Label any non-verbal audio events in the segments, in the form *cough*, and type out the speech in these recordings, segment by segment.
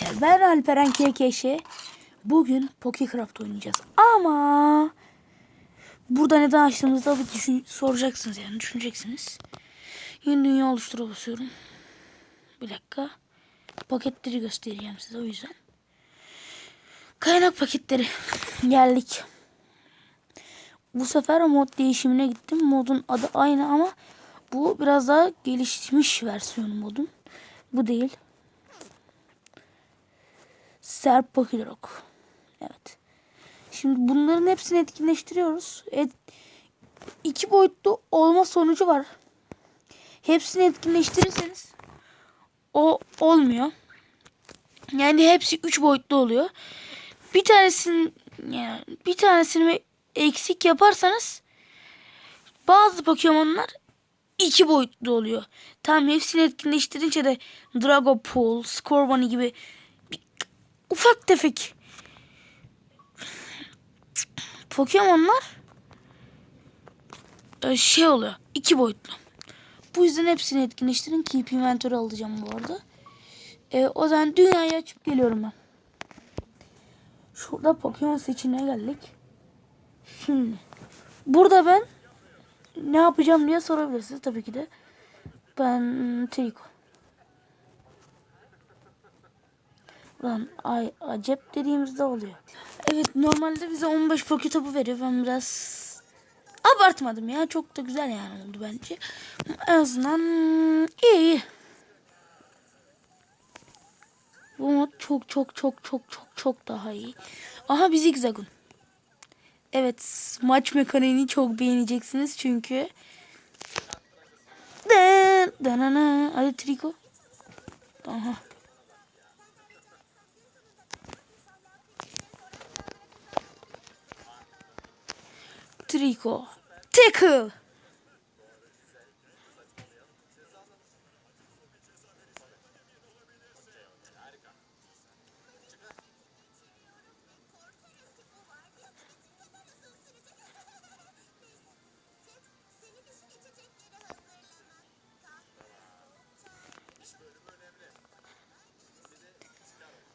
arkadaşlar ben Alperen Kekeşi. Bugün Pokécraft oynayacağız ama burada neden açtığımızda bir düşün, soracaksınız yani düşüneceksiniz. Yeni dünya oluştura basıyorum. Bir dakika. Paketleri göstereceğim size o yüzden. Kaynak paketleri geldik. Bu sefer mod değişimine gittim. Modun adı aynı ama bu biraz daha gelişmiş versiyonu modun. Bu değil. Serp Pokilrock. Evet. Şimdi bunların hepsini etkinleştiriyoruz. Et, iki boyutlu olma sonucu var. Hepsini etkinleştirirseniz o olmuyor. Yani hepsi üç boyutlu oluyor. Bir tanesini yani bir tanesini eksik yaparsanız bazı Pokemon'lar iki boyutlu oluyor. Tam hepsini etkinleştirince de Dragapult, Scorbunny gibi ufak tefek Pokemon'lar e, şey oluyor. iki boyutlu. Bu yüzden hepsini etkinleştirin. Keep Inventory alacağım bu arada. E, o zaman dünyayı açıp geliyorum ben. Şurada Pokemon seçimine geldik. Şimdi burada ben ne yapacağım diye sorabilirsiniz tabii ki de. Ben Triko. Lan ay acep dediğimizde oluyor. Evet normalde bize 15 poke topu veriyor. Ben biraz abartmadım ya. Çok da güzel yani oldu bence. En azından iyi iyi. Bu mod çok çok çok çok çok çok daha iyi. Aha bir zigzagun. Evet maç mekaniğini çok beğeneceksiniz çünkü. Dan, danana. Hadi Triko. Aha. Triko. Tackle.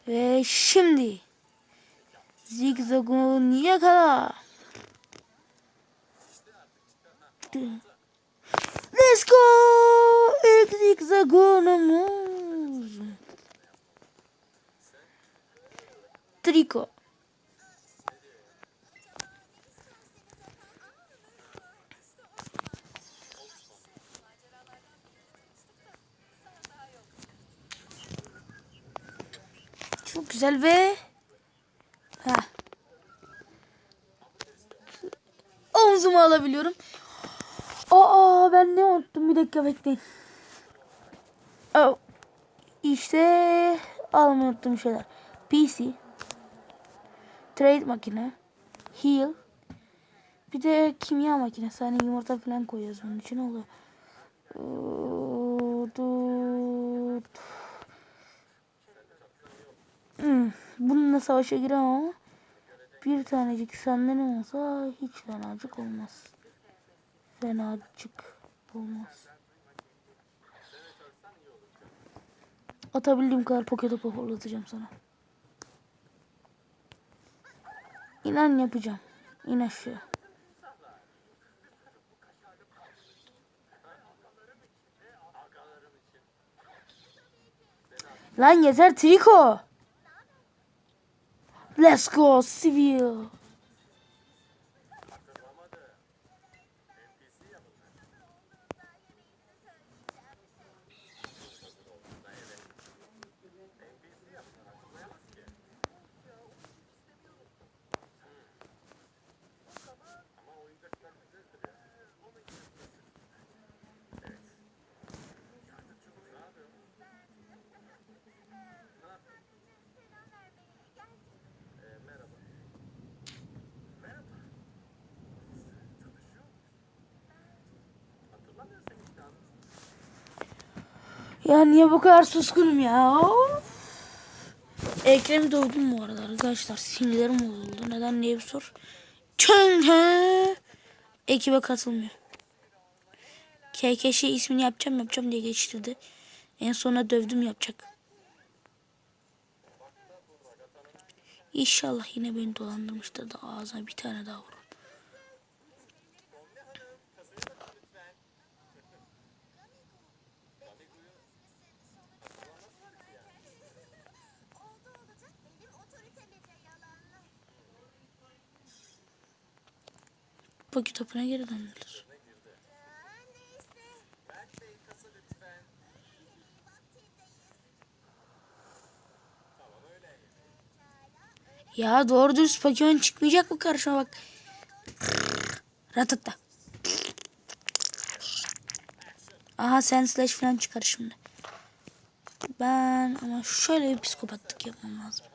Ve şimdi zigzagun yakala. Let's go! İlk zigzagunumuz. Triko. Çok güzel ve ha. Omzumu alabiliyorum. Aa ben ne unuttum bir dakika bekleyin. Oh. İşte almayı unuttum şeyler. PC. Trade makine. Heal. Bir de kimya makinesi. Hani yumurta falan koyuyoruz bunun için oluyor. Hmm, bununla savaşa giremem ama bir tanecik senden olsa hiç fenacık olmaz. Fenacık olmaz. Atabildiğim kadar poket fırlatacağım sana. İnan yapacağım. İn aşağı. Lan yeter Triko. Let's go Civil. Ya niye bu kadar suskunum ya? Of. Ekrem doğdum bu arada arkadaşlar. Sinirlerim bozuldu. Neden diye bir sor. Çünkü ekibe katılmıyor. KKŞ ismini yapacağım yapacağım diye geçtirdi. En sona dövdüm yapacak. İnşallah yine beni dolandırmıştır da ağzına bir tane daha vurun. Oldu olacak benim otoritemi de yalanla. Bu kitapına geri döndüler. Ya doğru dürüst Pokemon çıkmayacak mı karşıma bak. Ratata. Aha sen slash falan çıkar şimdi. Ben ama şöyle bir psikopatlık yapmam lazım.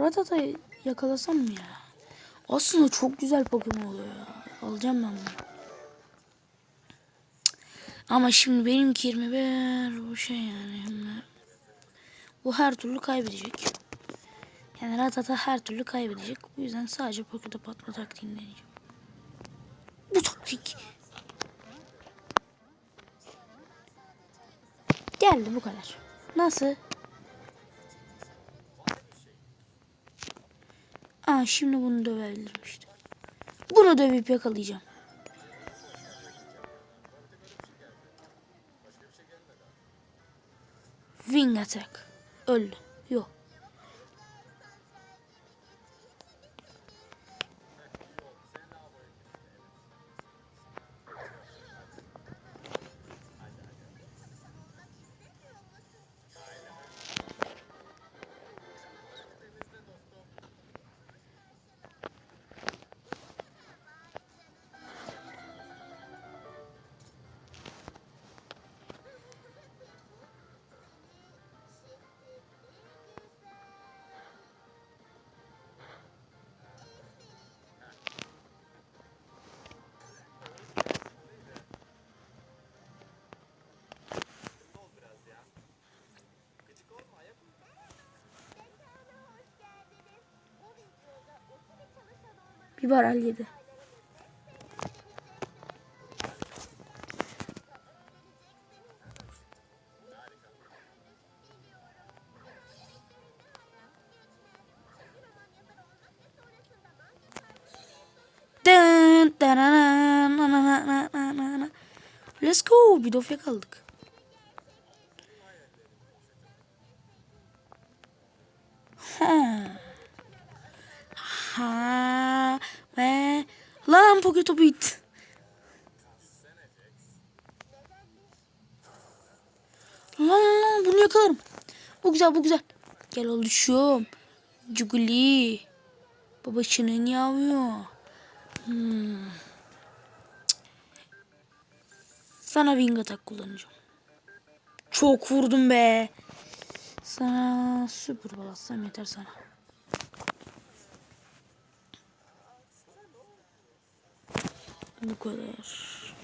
Ratata'yı yakalasam mı ya? Aslında çok güzel Pokemon oluyor ya. Alacağım ben bunu. Ama şimdi benimki 21 bu şey yani. Bu her türlü kaybedecek. Yani Ratata her türlü kaybedecek. Bu yüzden sadece Poketop atma taktiğini deneyeceğim. Bu taktik. Geldi bu kadar. Nasıl? Aa şimdi bunu dövebilirim işte. Bunu dövüp yakalayacağım. Wing attack. Öldü. Yok. Bir baral yedi. Let's go. Bir dofya kaldık. Poketopu it. Lan lan bunu yakalarım. Bu güzel bu güzel. Gel oluşum. Cuguli. Babasının yavru. Hmm. Sana wing attack kullanacağım. Çok vurdum be. Sana süper bal atsam yeter sana. Bu kadar.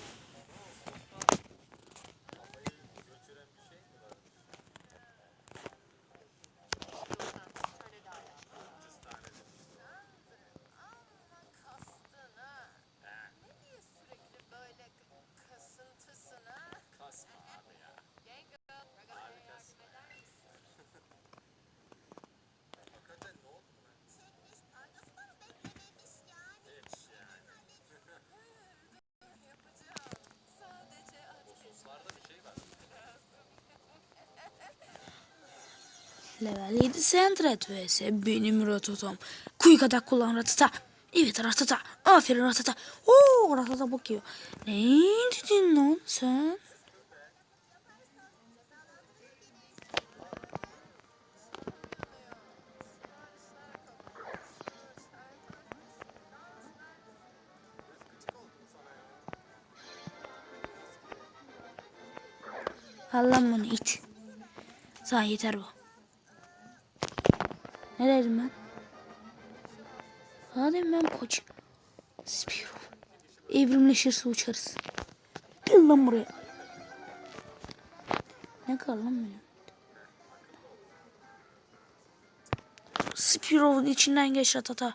kastın ha. Ne diye sürekli böyle k- kasıntısın ha? Kasma abi ya. Yengo, harikasın. Çekmiş pardası da mı beklememiş yani? Hiç yani. Yapacağım. Sadece Level 7 Sentret vs benim Ratatam. Quick atak kullan Ratata. Evet Ratata. Aferin Ratata. Oo Ratata bakıyor. Ne dedin lan sen? Al lan bunu it. Sana yeter bu. Ne dedim ben? Dedim ben poç. Spiro. Evrimleşirse uçarız. Gel lan buraya. Ne kal lan benim? Spiro'nun içinden geç Ratata.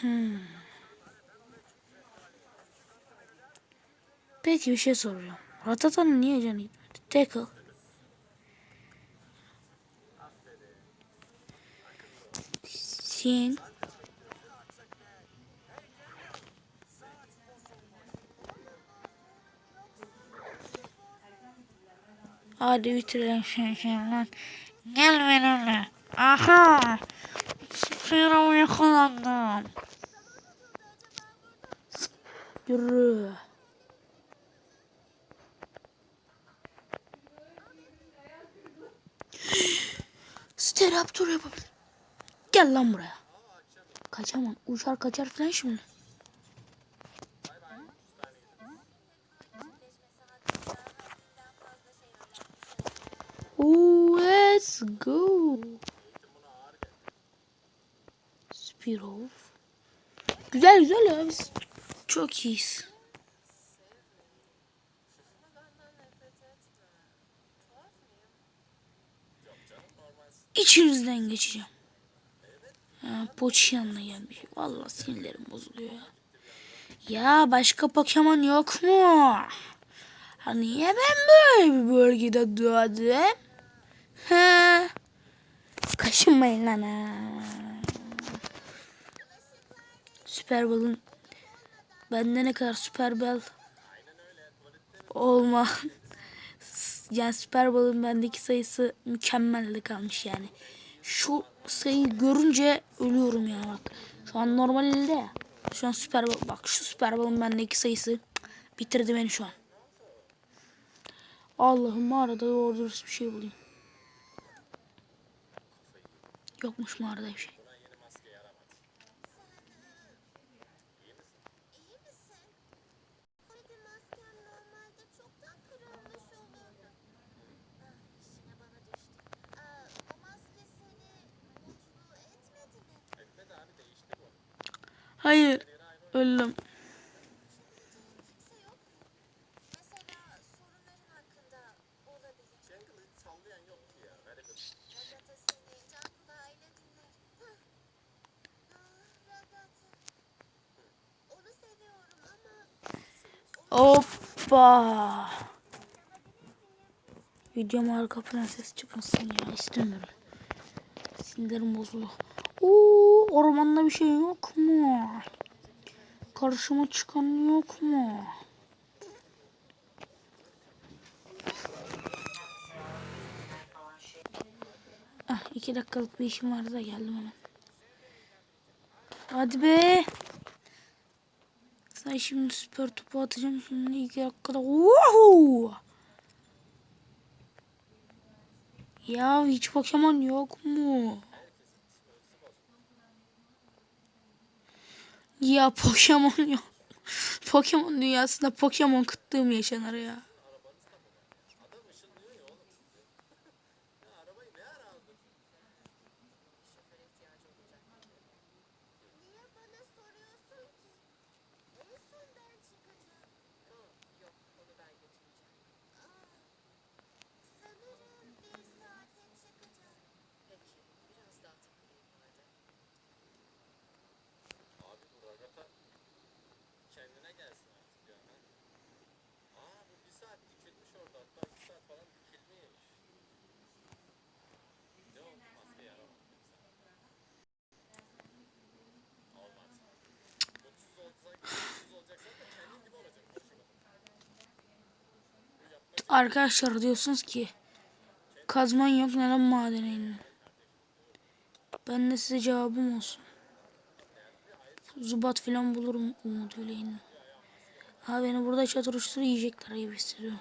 Hmm. Peki bir şey soracağım. Ratata'nın niye canı gitmedi? Tackle. Sin. Hadi bitirelim lan. Gel benimle. Aha. Spiro'mu yakalandım. Yürü. *gasps* Steraptor yapabilir. Gel lan buraya. Kaçamam. Uçar kaçar falan şimdi. Ooh, let's go. Spirov. Güzel güzel ya biz çok iyiyiz. İçinizden geçeceğim. Ha, Poçi yanına gelmiş. Vallahi sinirlerim bozuluyor ya. Başka Pokemon yok mu? Ha niye ben böyle bir bölgede doğdum? Ha? Kaşınmayın lan ha. Süper Ball'ın bende ne kadar Süper Ball olma. *laughs* yani Süper Ball'ın bendeki sayısı mükemmelde kalmış yani. Şu sayıyı görünce ölüyorum ya bak. Şu an normalde. Şu an Süper bak şu Süper Ball'ın bendeki sayısı bitirdi beni şu an. Allah'ım mağarada doğru dürüst bir şey bulayım. Yokmuş mağarada bir şey. Seviyorum ama Hoppa. Videoma arka plan ses çıkmasın ya istemiyorum. Sinirlerim bozuldu. Oo, ormanda bir şey yok mu? Karşıma çıkan yok mu? Ah iki dakikalık bir işim vardı da geldim hemen. Hadi be. Sen şimdi süper topu atacağım şimdi iki dakikada. Woohoo! Ya hiç Pokemon yok mu? Ya Pokemon yok. Pokemon dünyasında Pokemon kıtlığım yaşanır ya. niye bana soruyorsun ki? En son ben çıkacağım. Yok, onu ben götüreceğim. Aa, sanırım bir saate çıkacağım. Peki, biraz daha takılayım madem. Abi bu Ragata kendine gelsin artık ya. ha? Aa bu bir saat dikilmiş orada. Hatta iki saat falan dikilmiş. Ne oldu? Maske yaramadı. Olmaz. Mutsuz olacak, mutsuz olacaksan da kendin gibi olacak. Bu yapmak Arkadaşlar diyorsunuz ki kazman yok neden madene indin? Ben de size cevabım olsun. Zubat filan bulurum umuduyla indim. Ha beni burada çatır uçtur yiyecekler gibi hissediyorum.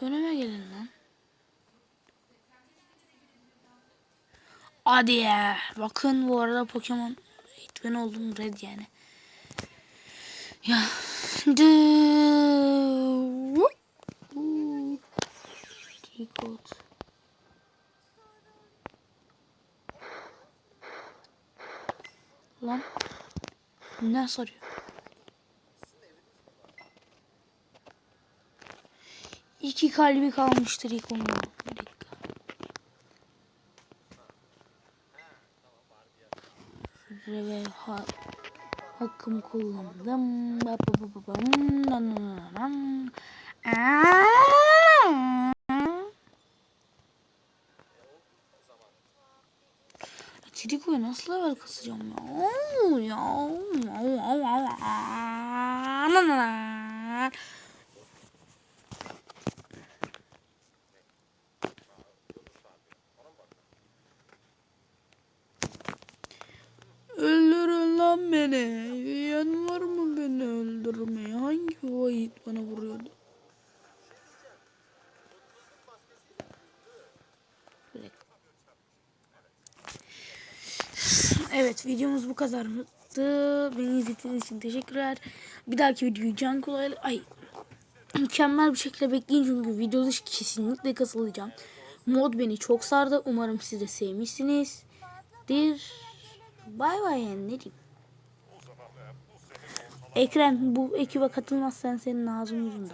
Önüme gelin lan. Hadi ya. Bakın bu arada Pokemon eğitmeni oldum red yani. Ya Tricot. Lan. Ne sarıyor? İki kalbi kalmıştır ilk onun. Nan. Aa! Triko'yu nasıl level kasacağım ya? Ya. Öldürün lan beni. Yiyen var mı beni öldürmeye? Hangi vahit bana vuruyordu? Evet videomuz bu kadardı. Beni izlediğiniz için teşekkürler. Bir dahaki videoyu can kolayla ay mükemmel bir şekilde bekleyin çünkü videoda kesinlikle katılacağım. Mod beni çok sardı. Umarım siz de sevmişsinizdir. Bay bay yani ne diyeyim. Ekrem bu ekibe katılmazsan senin ağzın yüzünde.